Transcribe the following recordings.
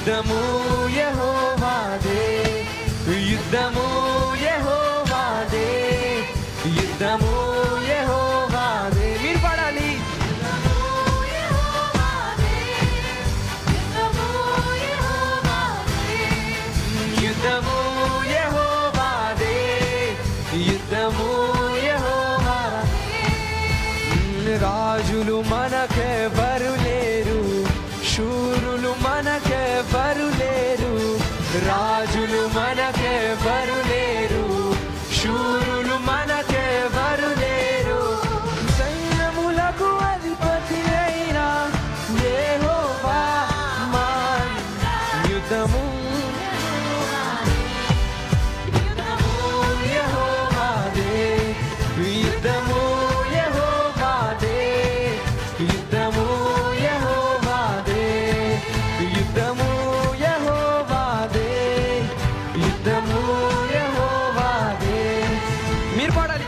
యుద్ధము యహోవాదే యుద్ధము యహోవాదే యుద్ధము యహోవాదే. మీరు పడాలి. యుద్ధము యహోవాదే యుద్ధము రాజులు మనకెవరు లేరు శూరు రాజులు మనకెవరు లేరు శూరులు మనకు మీరు పాడాలి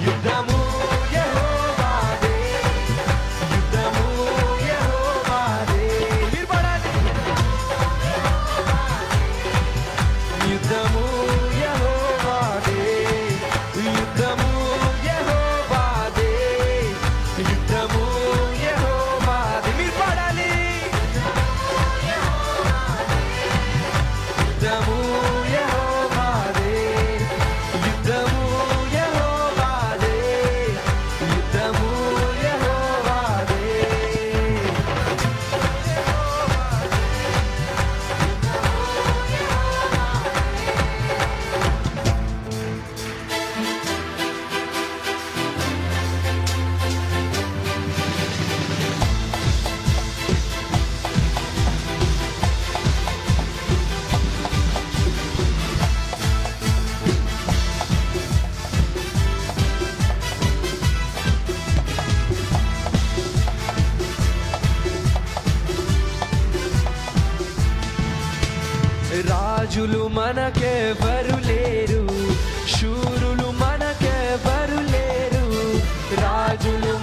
You రాజులు మనకెవరు లేరు. శూరులు మనకెవరు లేరు. రాజులు